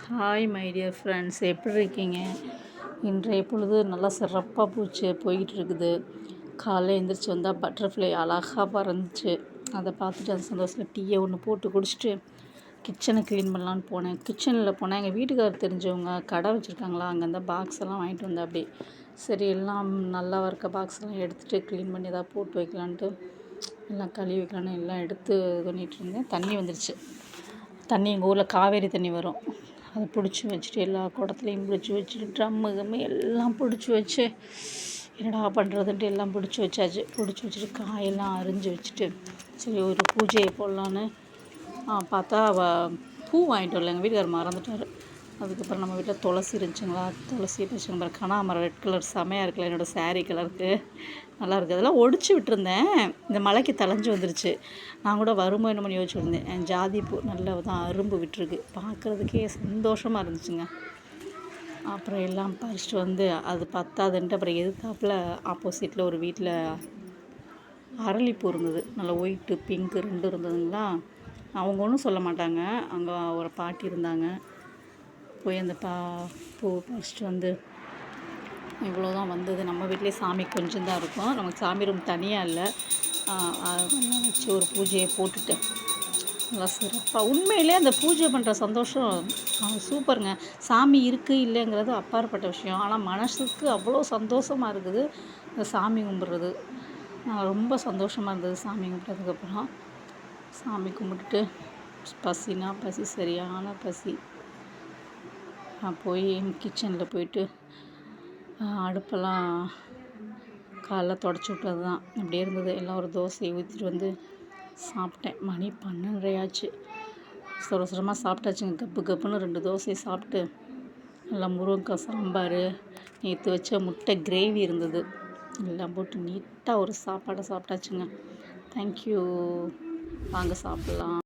Hi my dear friends எப்படி இருக்கீங்க? இன்றைய பொழுது நல்லா சிறப்பாக போச்சு போய்கிட்டு இருக்குது. காலையில் எழுந்திரிச்சு வந்தால் பட்டர்ஃப்ளை அழகாக பறந்துச்சு. அதை பார்த்துட்டு அந்த சந்தோஷத்தில் டீயை ஒன்று போட்டு குடிச்சிட்டு கிச்சனை க்ளீன் பண்ணலான்னு போனேன். கிச்சனில் போனேன் எங்கள் வீட்டுக்காரர் தெரிஞ்சவங்க கடை வச்சுருக்காங்களா அங்கேருந்து பாக்ஸ் எல்லாம் வாங்கிட்டு வந்தேன் அப்படி சரி எல்லாம் நல்லா இருக்க பாக்ஸ் எல்லாம் எடுத்துகிட்டு க்ளீன் பண்ணி ஏதாவது போட்டு வைக்கலான்ட்டு எல்லாம் கழுவி வைக்கலான்னு எல்லாம் எடுத்து இது பண்ணிகிட்டு இருந்தேன். தண்ணி வந்துருச்சு. தண்ணி எங்கள் ஊரில் காவேரி தண்ணி வரும். அதை பிடிச்சி வச்சுட்டு எல்லா குடத்துலையும் பிடிச்சி வச்சுட்டு ட்ரம்மு கம்மு எல்லாம் பிடிச்சி வச்சு என்னடா பண்ணுறதுன்ட்டு எல்லாம் பிடிச்சி வச்சாச்சு. பிடிச்சி வச்சுட்டு காயெல்லாம் அரிஞ்சு வச்சுட்டு சரி ஒரு பூஜையை போடலான்னு பார்த்தா பூ வாங்கிட்டு வரல எங்கள் வீட்டுக்காரர் மறந்துட்டார். அதுக்கப்புறம் நம்ம வீட்டில் துளசி இருந்துச்சுங்களா? துளசி பச்சை கனாமரம் ரெட் கலர் செமையாக இருக்குல்ல என்னோடய சாரீ கலருக்கு நல்லா இருக்குது அதெல்லாம் ஒடிச்சு விட்டுருந்தேன். இந்த மலைக்கு தலைஞ்சு வந்துருச்சு. நான் கூட வருமோ என்னமோ யோசிச்சுருந்தேன் என் ஜாதிப்பூ நல்லா தான் அரும்பு விட்டுருக்கு. பார்க்குறதுக்கே சந்தோஷமாக இருந்துச்சுங்க. அப்புறம் எல்லாம் பறிச்சுட்டு வந்து அது பத்தாதுன்ட்டு அப்புறம் எதிர்த்தாப்பில் ஆப்போசிட்டில் ஒரு வீட்டில் அரளிப்பூ இருந்தது. நல்லா ஒயிட்டு பிங்க்கு ரெண்டு இருந்ததுங்களா? அவங்க ஒன்றும் சொல்ல மாட்டாங்க. அங்கே ஒரு பாட்டி இருந்தாங்க. போய் அந்த பா பூ பறிச்சிட்டு வந்து இவ்வளோ தான் வந்தது. நம்ம வீட்லேயே சாமி கொஞ்சம் தான் இருக்கும். நமக்கு சாமி ரூம் தனியாக இல்லை. வச்சு ஒரு பூஜையை போட்டுட்டு. நல்லா சிறப்பாக உண்மையிலே அந்த பூஜை பண்ணுற சந்தோஷம் சூப்பருங்க. சாமி இருக்குது இல்லைங்கிறது அப்பாற்பட்ட விஷயம். ஆனால் மனசுக்கு அவ்வளோ சந்தோஷமாக இருக்குது. இந்த சாமி கும்பிட்றது. நான் ரொம்ப சந்தோஷமாக இருந்தது சாமி கும்பிட்டதுக்கப்புறம் சாமி கும்பிட்டுட்டு பசினா பசி சரியான பசி. போய் கிச்சனில் போயிட்டு அடுப்பெல்லாம் காலைல தொடச்சி விட்டது தான் அப்படியே இருந்தது. எல்லாம் ஒரு தோசையை ஊற்றிட்டு வந்து சாப்பிட்டேன். மணி பன்னெண்டரையாச்சு சுர சுரமாக சாப்பிட்டாச்சுங்க. கப்பு கப்புன்னு ரெண்டு தோசையை சாப்பிட்டு நல்லா முருங்கக்காய் சாம்பார் நேற்று வச்ச முட்டை கிரேவி இருந்தது. எல்லாம் போட்டு நீட்டாக ஒரு சாப்பாடை சாப்பிட்டாச்சுங்க. தேங்க்யூ வாங்க சாப்பிட்லாம்.